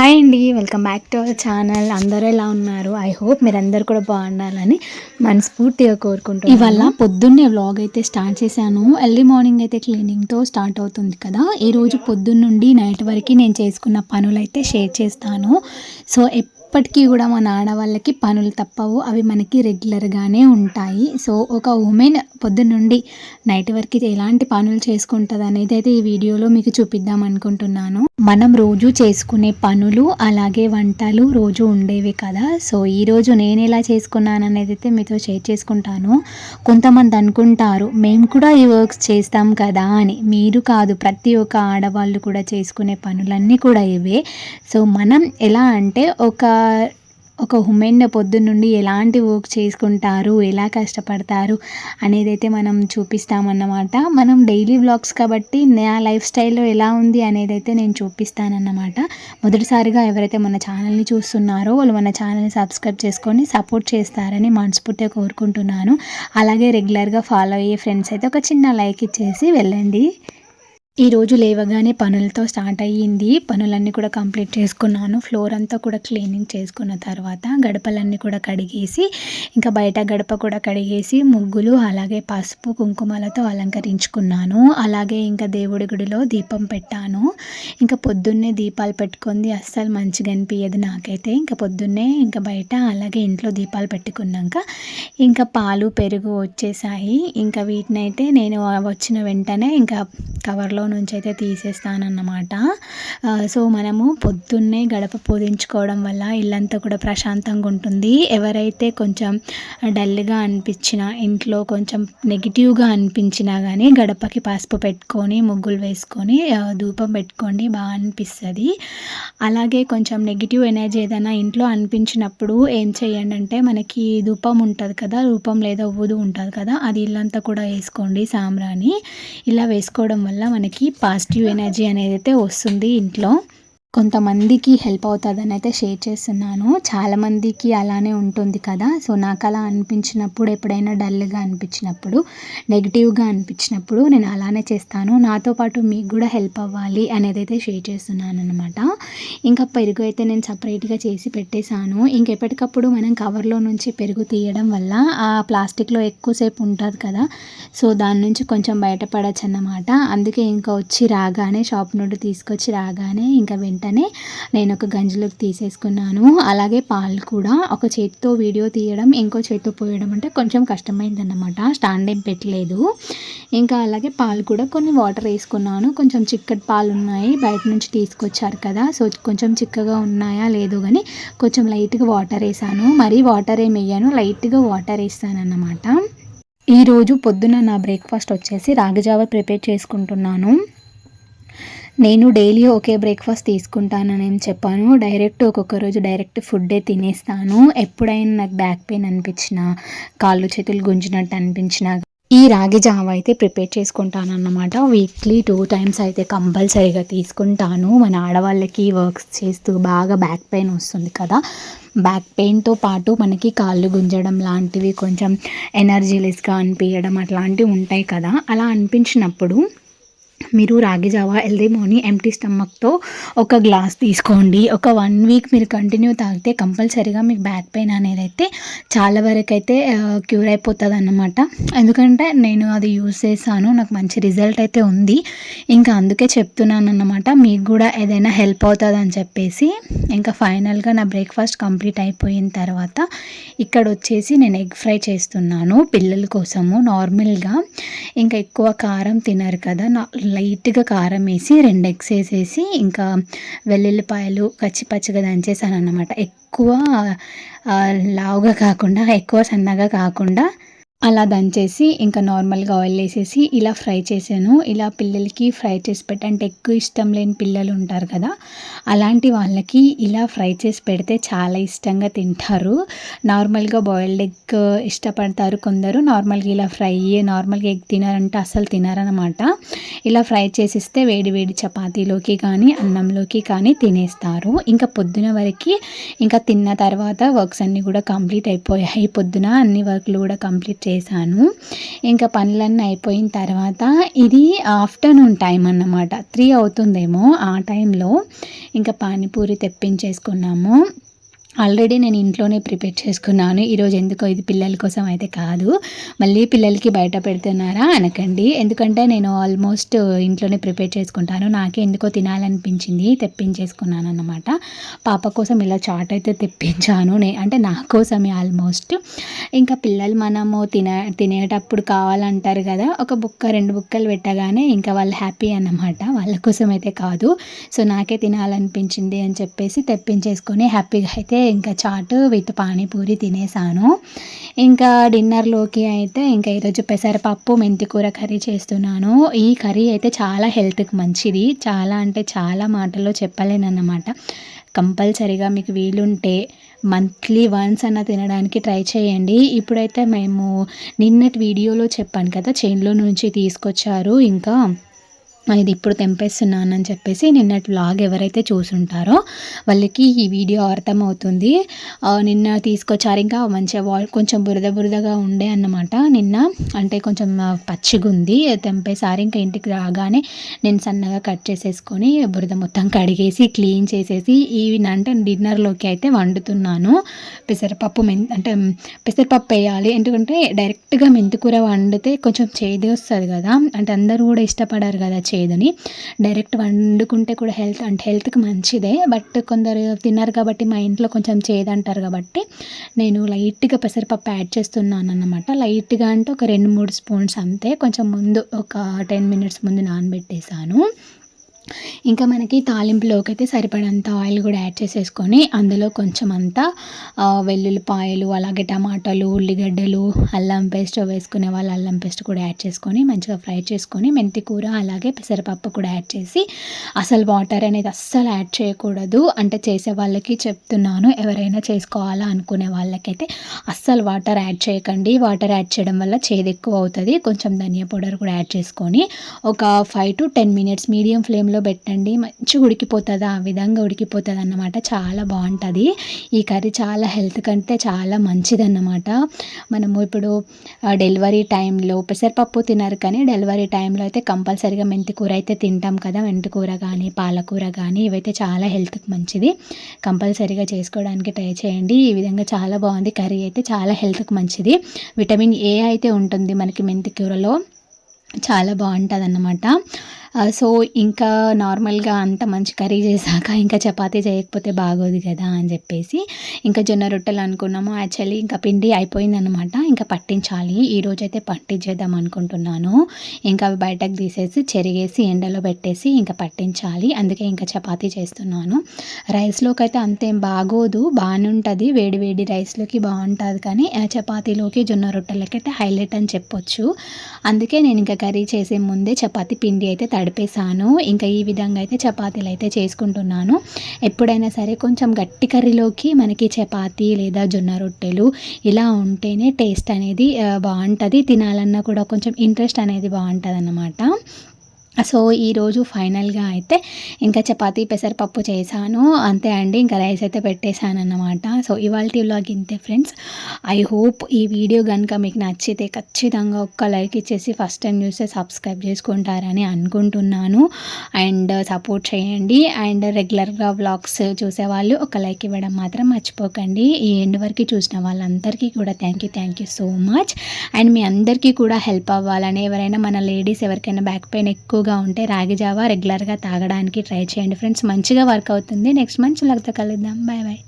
Hi అండి welcome back to our channel. అందరూ ఎలా ఉన్నారు? ఐ హోప్ మీరందరూ కూడా బాగుండాలని మనస్ఫూర్తిగా కోరుకుంటున్నాను. ఇవాళ పొద్దున్నే వ్లాగ్ అయితే స్టార్ట్ చేశాను. ఎర్లీ మార్నింగ్ అయితే క్లీనింగ్తో స్టార్ట్ అవుతుంది కదా. ఈ రోజు పొద్దున్న నుండి నైట్ వరకు నేను చేసుకున్న పనులు అయితే షేర్ చేస్తాను. సో ఎప్పటికీ కూడా మన ఆడవాళ్ళకి పనులు తప్పవు. అవి మనకి రెగ్యులర్గానే ఉంటాయి. సో ఒక ఉమెన్ పొద్దున్నుండి నైట్ వరకు ఎలాంటి పనులు చేసుకుంటుంది అనేది అయితే ఈ వీడియోలో మీకు చూపిద్దాం అనుకుంటున్నాను. మనం రోజు చేసుకునే పనులు అలాగే వంటలు రోజు ఉండేవి కదా. సో ఈరోజు నేను ఎలా చేసుకున్నాను అనేది అయితే మీతో షేర్ చేసుకుంటాను. కొంతమంది అనుకుంటారు మేము కూడా ఈ వర్క్స్ చేస్తాం కదా అని. మీరు కాదు ప్రతి ఒక్క ఆడవాళ్ళు కూడా చేసుకునే పనులన్నీ కూడా ఇవే. సో మనం ఎలా అంటే ఒక ఒక ఉమెన్ పొద్దున్నుండి ఎలాంటి వర్క్ చేసుకుంటారు ఎలా కష్టపడతారు అనేది అయితే మనం చూపిస్తామన్నమాట. మనం డైలీ వ్లాగ్స్ కాబట్టి నా లైఫ్ స్టైల్లో ఎలా ఉంది అనేది అయితే నేను చూపిస్తానన్నమాట. మొదటిసారిగా ఎవరైతే మన ఛానల్ని చూస్తున్నారో వాళ్ళు మన ఛానల్ని సబ్స్క్రైబ్ చేసుకొని సపోర్ట్ చేస్తారని మనస్ఫూర్తిగా కోరుకుంటున్నాను. అలాగే రెగ్యులర్గా ఫాలో అయ్యే ఫ్రెండ్స్ అయితే ఒక చిన్న లైక్ ఇచ్చేసి వెళ్ళండి. ఈరోజు లేవగానే పనులతో స్టార్ట్ అయ్యింది. పనులన్నీ కూడా కంప్లీట్ చేసుకున్నాను. ఫ్లోర్ అంతా కూడా క్లీనింగ్ చేసుకున్న తర్వాత గడపలన్నీ కూడా కడిగేసి ఇంకా బయట గడప కూడా కడిగేసి ముగ్గులు అలాగే పసుపు కుంకుమలతో అలంకరించుకున్నాను. అలాగే ఇంకా దేవుడి గుడిలో దీపం పెట్టాను. ఇంకా పొద్దున్నే దీపాలు పెట్టుకుంది. అస్సలు మంచిగా అనిపించదు నాకైతే. ఇంకా పొద్దున్నే ఇంకా బయట అలాగే ఇంట్లో దీపాలు పెట్టుకున్నాక ఇంకా పాలు పెరుగు వచ్చేసాయి. ఇంకా వీటినైతే నేను వచ్చిన వెంటనే ఇంకా కవర్లో నుంచి అయితే తీసేస్తానన్నమాట సో మనము పొద్దున్నే గడప పూజించుకోవడం వల్ల ఇల్లంతా కూడా ప్రశాంతంగా ఉంటుంది. ఎవరైతే కొంచెం డల్గా అనిపించిన ఇంట్లో కొంచెం నెగిటివ్గా అనిపించినా కానీ గడపకి పసుపు పెట్టుకొని ముగ్గులు వేసుకొని ధూపం పెట్టుకోండి బాగా అనిపిస్తుంది. అలాగే కొంచెం నెగిటివ్ ఎనర్జీ ఏదైనా ఇంట్లో అనిపించినప్పుడు ఏం చేయండి అంటే మనకి ధూపం ఉంటుంది కదా రూపం లేదా ఊదు ఉంటుంది కదా అది ఇల్లంతా కూడా వేసుకోండి సాంబ్రాణి. ఇలా వేసుకోవడం వల్ల మనకి పాజిటివ్ ఎనర్జీ అనేది అయితే వస్తుంది ఇంట్లో. కొంతమందికి హెల్ప్ అవుతుందని అయితే షేర్ చేస్తున్నాను. చాలామందికి అలానే ఉంటుంది కదా. సో నాకు అలా అనిపించినప్పుడు ఎప్పుడైనా డల్గా అనిపించినప్పుడు నెగిటివ్గా అనిపించినప్పుడు నేను అలానే చేస్తాను. నాతో పాటు మీకు కూడా హెల్ప్ అవ్వాలి అనేది అయితే షేర్ చేస్తున్నాను అనమాట ఇంకా పెరుగు అయితే నేను సపరేట్గా చేసి పెట్టేశాను. ఇంకెప్పటికప్పుడు మనం కవర్లో నుంచి పెరుగు తీయడం వల్ల ఆ ప్లాస్టిక్లో ఎక్కువసేపు ఉంటుంది కదా. సో దాని నుంచి కొంచెం బయటపడచ్చు అన్నమాట అందుకే ఇంకా వచ్చి రాగానే షాప్ నుండి తీసుకొచ్చి రాగానే ఇంకా వెంటనే నేను ఒక గంజిలోకి తీసేసుకున్నాను. అలాగే పాలు కూడా. ఒక చేతితో వీడియో తీయడం ఇంకో చేతితో పోయడం అంటే కొంచెం కష్టమైందన్నమాట. స్టాండ్ ఏం పెట్టలేదు. ఇంకా అలాగే పాలు కూడా కొన్ని వాటర్ వేసుకున్నాను. కొంచెం చిక్కటి పాలు ఉన్నాయి. బయట నుంచి తీసుకొచ్చారు కదా. సో కొంచెం చిక్కగా ఉన్నాయా లేదు కానీ కొంచెం లైట్గా వాటర్ వేసాను. మరీ వాటర్ ఏమి వేయను. లైట్గా వాటర్ వేస్తాను అన్నమాట ఈరోజు పొద్దున నా బ్రేక్ఫాస్ట్ వచ్చేసి రాగిజావ ప్రిపేర్ చేసుకుంటున్నాను. నేను డైలీ ఒకే బ్రేక్ఫాస్ట్ తీసుకుంటానని చెప్పాను. డైరెక్ట్ ఒక్కొక్క రోజు డైరెక్ట్ ఫుడ్డే తినేస్తాను. ఎప్పుడైనా నాకు బ్యాక్ పెయిన్ అనిపించిన కాళ్ళు చేతులు గుంజినట్టు అనిపించిన ఈ రాగి జావ అయితే ప్రిపేర్ చేసుకుంటాను అన్నమాట వీక్లీ టూ టైమ్స్ అయితే కంపల్సరీగా తీసుకుంటాను. మన ఆడవాళ్ళకి వర్క్స్ చేస్తూ బాగా బ్యాక్ పెయిన్ వస్తుంది కదా. బ్యాక్ పెయిన్తో పాటు మనకి కాళ్ళు గుంజడం లాంటివి కొంచెం ఎనర్జీలెస్గా అనిపించడం అట్లాంటివి ఉంటాయి కదా. అలా అనిపించినప్పుడు మీరు రాగి జావా ఎల్దీ మార్నింగ్ ఎంటీ స్టమక్తో ఒక గ్లాస్ తీసుకోండి. ఒక వన్ వీక్ మీరు కంటిన్యూ తాగితే కంపల్సరీగా మీకు బ్యాక్ పెయిన్ అనేది అయితే చాలా వరకు అయితే క్యూర్ అయిపోతుంది అన్నమాట ఎందుకంటే నేను అది యూస్ చేశాను నాకు మంచి రిజల్ట్ అయితే ఉంది. ఇంకా అందుకే చెప్తున్నాను అన్నమాట మీకు కూడా ఏదైనా హెల్ప్ అవుతుంది అని చెప్పేసి. ఇంకా ఫైనల్గా నా బ్రేక్ఫాస్ట్ కంప్లీట్ అయిపోయిన తర్వాత ఇక్కడ వచ్చేసి నేను ఎగ్ ఫ్రై చేస్తున్నాను పిల్లల కోసము నార్మల్గా ఇంకా ఎక్కువ కారం తినరు కదా నా లైట్గా కారం వేసి రెండు ఎగ్స్ వేసేసి ఇంకా వెల్లుల్లిపాయలు పచ్చి పచ్చిగా దంచేసాను అనమాట ఎక్కువ లావుగా కాకుండా ఎక్కువ సన్నగా కాకుండా అలా దంచేసి ఇంకా నార్మల్గా ఆయిల్ వేసేసి ఇలా ఫ్రై చేశాను. ఇలా పిల్లలకి ఫ్రై చేసి పెట్టి అంటే ఎక్కువ ఇష్టం లేని పిల్లలు ఉంటారు కదా అలాంటి వాళ్ళకి ఇలా ఫ్రై చేసి పెడితే చాలా ఇష్టంగా తింటారు. నార్మల్గా బాయిల్డ్ ఎగ్ ఇష్టపడతారు కొందరు. నార్మల్గా ఇలా ఫ్రై నార్మల్గా ఎగ్ తినారంటే అసలు తినారనమాట ఇలా ఫ్రై చేసిస్తే వేడి వేడి చపాతీలోకి కానీ అన్నంలోకి కానీ తినేస్తారు. ఇంకా పొద్దున వరకు ఇంకా తిన్న తర్వాత వర్క్స్ అన్నీ కూడా కంప్లీట్ అయిపోయాయి. పొద్దున అన్ని వర్క్లు కూడా కంప్లీట్ చేశాను. ఇంకా పనులన్నీ అయిపోయిన తర్వాత ఇది ఆఫ్టర్నూన్ టైం అన్నమాట. త్రీ అవుతుందేమో ఆ టైంలో. ఇంకా పానీపూరి తెప్పించేసుకున్నాము. ఆల్రెడీ నేను ఇంట్లోనే ప్రిపేర్ చేసుకున్నాను. ఈరోజు ఎందుకో ఇది పిల్లల కోసం అయితే కాదు. మళ్ళీ పిల్లలకి బయట పెడుతున్నారా అనకండి. ఎందుకంటే నేను ఆల్మోస్ట్ ఇంట్లోనే ప్రిపేర్ చేసుకుంటాను. నాకే ఎందుకో తినాలనిపించింది తెప్పించేసుకున్నాను అనమాట పాప కోసం ఇలా చాట్ అయితే తెప్పించాను. నే అంటే నా కోసమే ఆల్మోస్ట్. ఇంకా పిల్లలు మనము తినే తినేటప్పుడు కావాలంటారు కదా ఒక బుక్క రెండు బుక్కలు పెట్టగానే ఇంకా వాళ్ళు హ్యాపీ అన్నమాట. వాళ్ళ కోసం అయితే కాదు. సో నాకే తినాలనిపించింది అని చెప్పేసి తెప్పించేసుకొని హ్యాపీగా అయితే ఇంకా చాటు విత్ పానీపూరి తినేసాను. ఇంకా డిన్నర్లోకి అయితే ఇంకా ఈరోజు పెసరపప్పు మెంతికూర కర్రీ చేస్తున్నాను. ఈ కర్రీ అయితే చాలా హెల్త్కి మంచిది. చాలా అంటే చాలా మాటల్లో చెప్పలేనన్నమాట. కంపల్సరీగా మీకు వీలుంటే మంత్లీ వన్స్ అన్న తినడానికి ట్రై చేయండి. ఇప్పుడైతే మేము నిన్నటి వీడియోలో చెప్పాను కదా చైన్లో నుంచి తీసుకొచ్చారు. ఇంకా ఇది ఇప్పుడు తెంపేస్తున్నానని చెప్పేసి నిన్నటి వ్లాగ్ ఎవరైతే చూసుంటారో వాళ్ళకి ఈ వీడియో అర్థమవుతుంది. నిన్న తీసుకొచ్చారు. ఇంకా మంచిగా వా కొంచెం బురద బురదగా ఉండే అన్నమాట. నిన్న అంటే కొంచెం పచ్చిగా ఉంది తెంపేసారి. ఇంకా ఇంటికి రాగానే నేను సన్నగా కట్ చేసేసుకొని బురద మొత్తం కడిగేసి క్లీన్ చేసేసి ఈ అంటే డిన్నర్లోకి అయితే వండుతున్నాను. పెసరపప్పు మెన్ అంటే పెసరపప్పు వేయాలి. ఎందుకంటే డైరెక్ట్గా మెంతికూర వండితే కొంచెం చేది వస్తుంది కదా. అంటే అందరూ కూడా ఇష్టపడారు కదా చేదని డైరెక్ట్ వండుకుంటే కూడా హెల్త్ అంటే హెల్త్కి మంచిదే. బట్ కొందరు తిన్నారు కాబట్టి మా ఇంట్లో కొంచెం చేదంటారు కాబట్టి నేను లైట్గా పెసరపప్పు యాడ్ చేస్తున్నాను అన్నమాట లైట్గా అంటే ఒక రెండు మూడు స్పూన్స్ అంతే. కొంచెం ముందు ఒక టెన్ మినిట్స్ ముందు నానబెట్టేశాను. ఇంకా మనకి తాలింపులోకి అయితే సరిపడంత ఆయిల్ కూడా యాడ్ చేసేసుకొని అందులో కొంచెం అంతా వెల్లుల్లిపాయలు అలాగే టమాటాలు ఉల్లిగడ్డలు అల్లం పేస్ట్ వేసుకునే వాళ్ళు అల్లం పేస్ట్ కూడా యాడ్ చేసుకొని మంచిగా ఫ్రై చేసుకొని మెంతి కూర అలాగే పెసరపప్పు కూడా యాడ్ చేసి అసలు వాటర్ అనేది అస్సలు యాడ్ చేయకూడదు. అంటే చేసే వాళ్ళకి చెప్తున్నాను ఎవరైనా చేసుకోవాలా అనుకునే వాళ్ళకైతే అస్సలు వాటర్ యాడ్ చేయకండి. వాటర్ యాడ్ చేయడం వల్ల చేదు ఎక్కువ అవుతుంది. కొంచెం ధనియా పౌడర్ కూడా యాడ్ చేసుకొని ఒక five to ten minutes medium ఫ్లేమ్లో పెట్టండి. మంచిగా ఉడికిపోతుంది? ఆ విధంగా ఉడికిపోతుంది అన్నమాట చాలా బాగుంటుంది. ఈ కర్రీ చాలా హెల్త్ కంటే చాలా మంచిది అన్నమాట మనము ఇప్పుడు డెలివరీ టైంలో పెసరపప్పు తినరు కానీ డెలివరీ టైంలో అయితే కంపల్సరీగా మెంతి కూర అయితే తింటాం కదా. మెంతి కూర కానీ పాలకూర కానీ ఇవైతే చాలా హెల్త్కి మంచిది. కంపల్సరీగా చేసుకోవడానికి ట్రై చేయండి. ఈ విధంగా చాలా బాగుంది. కర్రీ అయితే చాలా హెల్త్కి మంచిది. విటమిన్ ఏ అయితే ఉంటుంది మనకి మెంతి కూరలో చాలా బాగుంటుంది అన్నమాట సో ఇంకా నార్మల్గా అంత మంచి కర్రీ చేశాక ఇంకా చపాతీ చేయకపోతే బాగోదు కదా అని చెప్పేసి ఇంకా జొన్న రొట్టెలు అనుకున్నాము. యాక్చువల్లీ ఇంకా పిండి అయిపోయిందనమాట ఇంకా పట్టించాలి. ఈరోజు అయితే పట్టించేద్దాం అనుకుంటున్నాను. ఇంకా అవి బయటకు తీసేసి చెరిగేసి ఎండలో పెట్టేసి ఇంకా పట్టించాలి. అందుకే ఇంకా చపాతీ చేస్తున్నాను. రైస్లోకి అయితే అంతేం బాగోదు. బాగుంటుంది. వేడి వేడి రైస్లోకి బాగుంటుంది కానీ చపాతీలోకి జొన్న రొట్టెలకి అయితే హైలైట్ అని చెప్పొచ్చు. అందుకే నేను ఇంకా కర్రీ చేసే ముందే చపాతీ పిండి అయితే తడిపేశాను ఇంకా ఈ విధంగా అయితే చపాతీలు అయితే చేసుకుంటున్నాను. ఎప్పుడైనా సరే కొంచెం గట్టి కర్రీలోకి మనకి చపాతీ లేదా జొన్న రొట్టెలు ఇలా ఉంటేనే టేస్ట్ అనేది బాగుంటుంది. తినాలన్నా కూడా కొంచెం ఇంట్రెస్ట్ అనేది బాగుంటుంది అన్నమాట సో ఈరోజు ఫైనల్గా అయితే ఇంకా చపాతీ పెసరపప్పు చేశాను. అంతే అండి ఇంకా రైస్ అయితే పెట్టేశాను అన్నమాట సో ఇవాళ వ్లాగ్ ఇంతే ఫ్రెండ్స్. ఐ హోప్ ఈ వీడియో కనుక మీకు నచ్చితే ఖచ్చితంగా ఒక్క లైక్ ఇచ్చేసి ఫస్ట్ టైం చూస్తే సబ్స్క్రైబ్ చేసుకుంటారని అనుకుంటున్నాను. అండ్ సపోర్ట్ చేయండి. అండ్ రెగ్యులర్గా వ్లాగ్స్ చూసేవాళ్ళు ఒక లైక్ ఇవ్వడం మాత్రం మర్చిపోకండి. ఈ ఎండ్ వరకు చూసిన వాళ్ళందరికీ కూడా thank you thank you so much. And మీ అందరికీ కూడా హెల్ప్ అవ్వాలని ఎవరైనా మన లేడీస్ ఎవరికైనా బ్యాక్ పెయిన్ ఎక్కువ ఎక్కువగా ఉంటే రాగి జావా రెగ్యులర్గా తాగడానికి ట్రై చేయండి. ఫ్రెండ్స్ మంచిగా వర్క్ అవుతుంది. నెక్స్ట్ మంచి లగ్తో కలుద్దాం. Bye bye